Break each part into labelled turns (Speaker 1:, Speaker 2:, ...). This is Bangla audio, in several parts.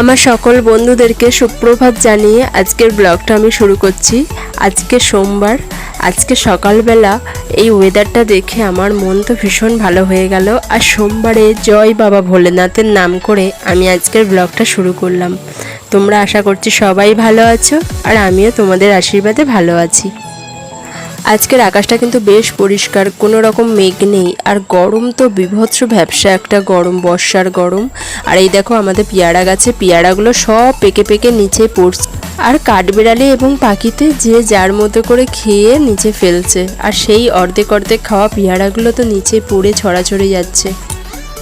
Speaker 1: আমার সকল বন্ধুদেরকে সুপ্রভাত জানিয়ে আজকের ব্লগটা আমি শুরু করছি। আজকে সোমবার, আজকে সকালবেলা এই ওয়েদারটা দেখে আমার মন তো ভীষণ ভালো হয়ে গেল। আর সোমবারে জয় বাবা ভোলেনাথের নাম করে আমি আজকের ব্লগটা শুরু করলাম। তোমরা আশা করছি সবাই ভালো আছো আর আমিও তোমাদের আশীর্বাদে ভালো আছি। আজকের আকাশটা কিন্তু বেশ পরিষ্কার, কোনো রকম মেঘ নেই। আর গরম তো বিভৎস ব্যবসা একটা গরম, বর্ষার গরম। আর এই দেখো আমাদের পেয়ারা গাছে, পেয়ারাগুলো সব পেকে পেকে নিচে পড়ছে। আর কাঠবিড়ালি এবং পাখিতে যে যার মতো করে খেয়ে নিচে ফেলছে। আর সেই অর্ধেক অর্ধেক খাওয়া পেয়ারাগুলো তো নিচে পড়ে ছড়াছড়ি যাচ্ছে।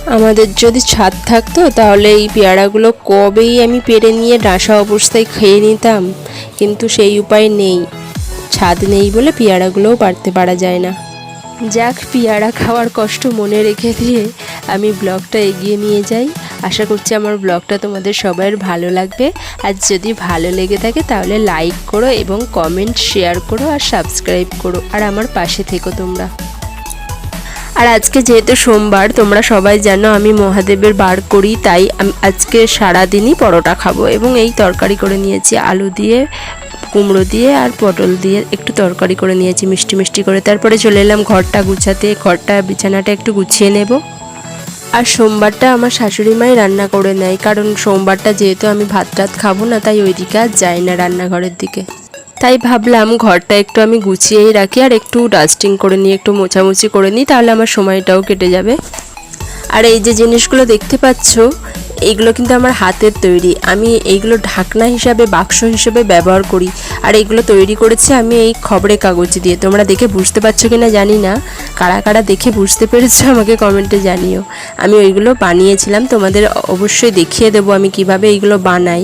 Speaker 1: আমাদের যদি ছাদ থাকতো, তাহলে এই পেয়ারাগুলো কবেই আমি পেরে নিয়ে ডাসা অবস্থায় খেয়ে নিতাম। কিন্তু সেই উপায় নেই। ছাদ নেই বলে পেয়ারাগুলোও পারতে পারা যায় না। যাক, পেয়ারা খাওয়ার কষ্ট মনে রেখে দিয়ে আমি ব্লগটা এগিয়ে নিয়ে যাই। আশা করছি আমার ব্লগটা তোমাদের সবার ভালো লাগবে। আর যদি ভালো লেগে থাকে তাহলে লাইক করো এবং কমেন্ট, শেয়ার করো আর সাবস্ক্রাইব করো। আর আমার পাশে থেকো তোমরা। আর আজকে যেহেতু সোমবার, তোমরা সবাই জানো আমি মহাদেবের বার করি, তাই আমি আজকে সারাদিনই পরোটা খাব এবং এই তরকারি করে নিয়েছি, আলু দিয়ে কুমড়ো দিয়ে আর পটল দিয়ে একটু তরকারি করে নিয়েছি, মিষ্টি মিষ্টি করে। তারপরে চলে এলাম ঘরটা গুছাতে। ঘরটা, বিছানাটা একটু গুছিয়ে নেব। আর সোমবারটা আমার শাশুড়ি মাই রান্না করে নেয়, কারণ সোমবারটা যেহেতু আমি ভাত টাত খাব না, তাই ওইদিকে আর যাই না রান্নাঘরের দিকে। তাই ভাবলাম ঘরটা একটু আমি গুছিয়েই রাখি, আর একটু ডাস্টিং করে নিই, একটু মোছামুছি করে নিই, তাহলে আমার সময়টাও কেটে যাবে। আর এই যে জিনিসগুলো দেখতে পাচ্ছ এইগুলো কিন্তু আমার হাতের তৈরি। আমি এইগুলো ঢাকনা হিসাবে, বাক্স হিসেবে ব্যবহার করি। আর এইগুলো তৈরি করেছি আমি এই খবরের কাগজ দিয়ে। তোমরা দেখে বুঝতে পারছ কি না জানি না। কারা কারা দেখে বুঝতে পেরেছ আমাকে কমেন্টে জানিও। আমি ওইগুলো বানিয়েছিলাম। তোমাদের অবশ্যই দেখিয়ে দেবো আমি কীভাবে এইগুলো বানাই।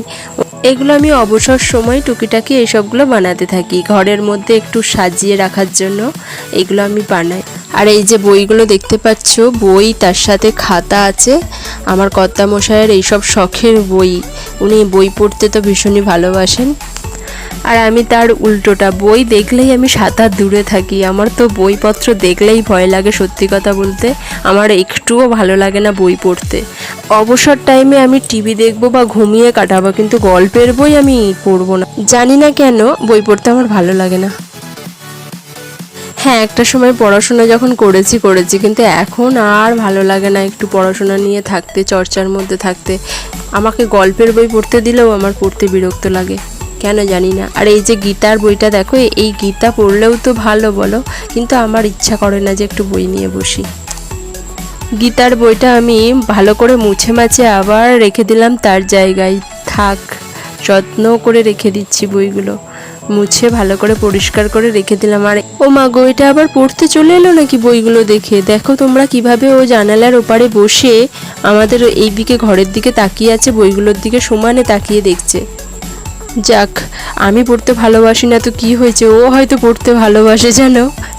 Speaker 1: এগুলো আমি অবসর সময় টুকিটাকি এইসবগুলো বানাতে থাকি। ঘরের মধ্যে একটু সাজিয়ে রাখার জন্য এগুলো আমি বানাই। আর এই যে বইগুলো দেখতে পাচ্ছ, বই, তার সাথে খাতা আছে। আমার কর্তামশায়ের এইসব শখের বই। উনি বই পড়তে তো ভীষণই ভালোবাসেন। আর আমি তার উল্টোটা বই দেখলেই আমি সাঁতার দূরে থাকি। আমার তো বইপত্র দেখলেই ভয় লাগে সত্যি কথা বলতে। আমার একটুও ভালো লাগে না বই পড়তে। অবসর টাইমে আমি টিভি দেখব বা ঘুমিয়ে কাটাবো, কিন্তু গল্পের বই আমি পড়ব না। জানি না কেন, বই পড়তে আমার ভালো লাগে না। হ্যাঁ একটা সময় পড়াশোনা যখন করেছি করেছি, কিন্তু এখন আর ভালো লাগে না একটু পড়াশোনা নিয়ে থাকতে, চর্চার মধ্যে থাকতে। আমাকে গল্পের বই পড়তে দিলেও আমার পড়তে বিরক্ত লাগে। কেন জানি না। আর এই যে গীতার বইটা দেখো এই গীতা পড়লেও তো ভালো বলো, কিন্তু আমার ইচ্ছা করে না যে একটু বই নিয়ে বসি। গীতার বইটা আমি ভালো করে মুছে মাছে আবার রেখে দিলাম, তার জায়গায় থাক, যত্ন করে রেখে দিচ্ছি বইগুলো। মুছে ভালো করে পরিষ্কার করে রেখে দিলাম। আর ও মা গো, এটা আবার পড়তে চলে এলো নাকি বইগুলো দেখে? দেখো তোমরা কীভাবে ও জানালার ওপারে বসে আমাদের এই দিকে ঘরের দিকে তাকিয়ে আছে, বইগুলোর দিকে সমানে তাকিয়ে দেখছে। যাক, আমি পড়তে ভালোবাসি না তো কি হয়েছে? ও হয়তো পড়তে ভালোবাসে যেন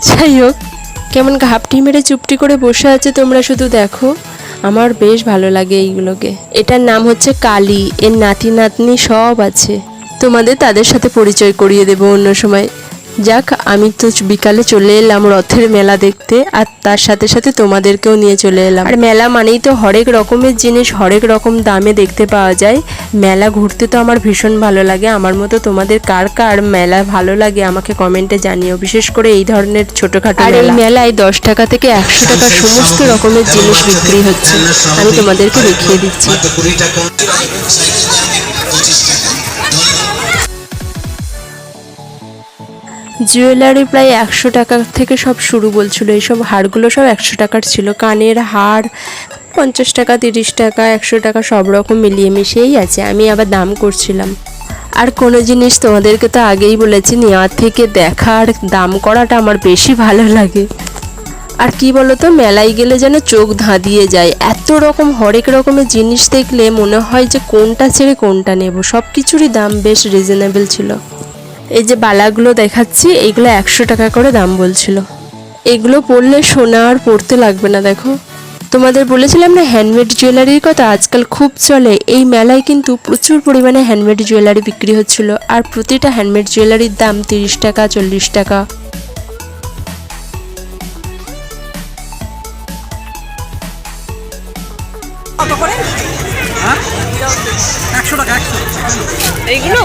Speaker 1: যাই হোক, কেমন ঘাপটি মেরে চুপটি করে বসে আছে তোমরা শুধু দেখো। আমার বেশ ভালো লাগে এইগুলোকে। এটার নাম হচ্ছে কালী, এর নাতি নাতনি সব আছে। তোমাদের তাদের সাথে পরিচয় করিয়ে দেবো অন্য সময়। যাক আমি তো বিকালে চলে এলাম রথের মেলা দেখতে আর তার সাথে সাথে তোমাদেরকেও নিয়ে চলে এলাম। আর মেলা মানেই তো হরেক রকমের জিনিস হরেক রকম দামে দেখতে পাওয়া যায়। মেলা ঘুরতে তো আমার ভীষণ ভালো লাগে। আমার মতো তোমাদের কার কার মেলা ভালো লাগে আমাকে কমেন্টে জানিও। বিশেষ করে এই ধরনের ছোটোখাটো আর এই মেলায় দশ টাকা থেকে একশো টাকা সমস্ত রকমের জিনিস বিক্রি হচ্ছে। আমি তোমাদেরকে দেখিয়ে দিচ্ছি। জুয়েলারি প্রায় একশো টাকা থেকে সব শুরু বলছিল। এইসব হারগুলো সব একশো টাকার ছিল। কানের হার পঞ্চাশ টাকা, তিরিশ টাকা, একশো টাকা, সব রকম মিলিয়ে মিশিয়েই আছে। আমি আবার দাম করছিলাম। আর কোনো জিনিস তোমাদেরকে তো আগেই বলেছি নেওয়ার থেকে দেখার দাম করাটা আমার বেশি ভালো লাগে। আর কি বলতো, মেলায় গেলে যেন চোখ ধাঁধিয়ে যায়। এত রকম, হরেক রকমের জিনিস দেখলে মনে হয় যে কোনটা ছেড়ে কোনটা নেব। সব কিছুরই দাম বেশ রিজনেবল ছিল। এই যে বালাগুলো দেখাচ্ছি এইগুলো একশো টাকা করে দাম বলছিল। এগুলো পরলে সোনা আর পড়তে লাগবে না দেখো। তোমাদের বলেছিলাম না হ্যান্ডমেড জুয়েলারির কথা? আজকাল খুব চলে। এই মেলায় কিন্তু প্রচুর পরিমাণে হ্যান্ডমেড জুয়েলারি বিক্রি হচ্ছিল। আর প্রতিটা হ্যান্ডমেড জুয়েলারির দাম তিরিশ টাকা চল্লিশ টাকা।
Speaker 2: হ্যাঁ?
Speaker 3: এইগুলো?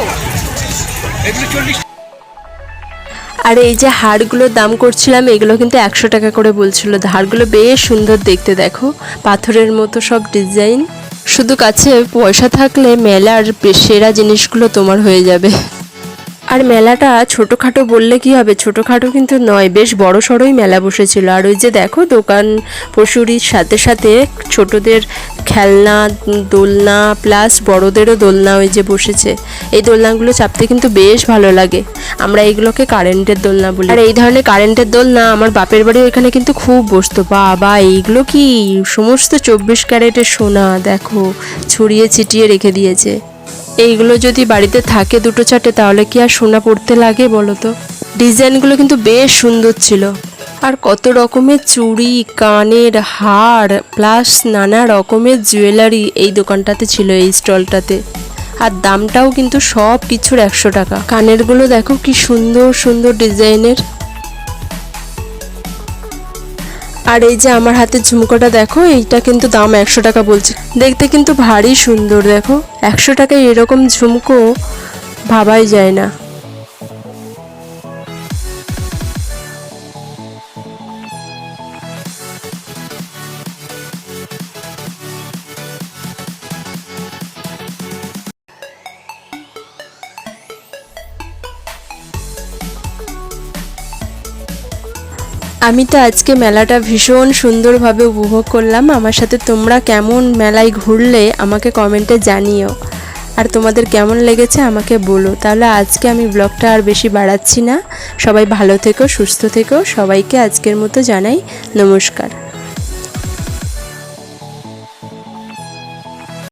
Speaker 1: আর এই যে হাড়গুলোর দাম করছিলাম, এগুলো কিন্তু একশো টাকা করে বলছিল। হাড়গুলো বেশ সুন্দর দেখতে, দেখো। পাথরের মতো সব ডিজাইন। শুধু কাছে পয়সা থাকলে মেলার সেরা জিনিসগুলো তোমার হয়ে যাবে। আর মেলাটা ছোটোখাটো বললে কি হবে? ছোটোখাটো কিন্তু নয়, বেশ বড় সড়োই মেলা বসেছিল। আর ওই যে দেখো দোকান, পশুরির সাথে সাথে ছোটদের খেলনা, দোলনা প্লাস বড়দেরও দোলনা ওই যে বসেছে। এই দোলনাগুলো চাপতে কিন্তু বেশ ভালো লাগে। আমরা এইগুলোকে কারেন্টের দোলনা বলি। আর এই ধরনের কারেন্টের দোলনা আমার বাপের বাড়ি ওইখানে কিন্তু খুব বসতো। বাবা, এইগুলো কি? সমস্ত চব্বিশ ক্যারেটের সোনা, দেখো, ছড়িয়ে ছিটিয়ে রেখে দিয়েছে। এইগুলো যদি বাড়িতে থাকে দুটো চারটে, তাহলে কি আর সোনা পড়তে লাগে বলো তো? ডিজাইনগুলো কিন্তু বেশ সুন্দর ছিল। আর কত রকমের চুড়ি, কানের হার প্লাস নানা রকমের জুয়েলারি এই দোকানটাতে ছিল, এই স্টলটাতে। আর দামটাও কিন্তু সব কিছুর একশো টাকা। কানেরগুলো দেখো কি সুন্দর সুন্দর ডিজাইনের। আর এই যে আমার হাতের ঝুমকোটা দেখো, এইটা কিন্তু দাম একশো টাকা বলছে। দেখতে কিন্তু ভারী সুন্দর, দেখো। একশো টাকায় এরকম ঝুমকো ভাবাই যায় না। আমি তো আজকে মেলাটা ভীষণ সুন্দরভাবে উপভোগ করলাম। আমার সাথে তোমরা কেমন মেলায় ঘুরলে আমাকে কমেন্টে জানিও। আর তোমাদের কেমন লেগেছে আমাকে বলো। তাহলে আজকে আমি ব্লগটা আর বেশি বাড়াচ্ছি না। সবাই ভালো থেকো, সুস্থ থেকো। সবাইকে আজকের মতো জানাই নমস্কার।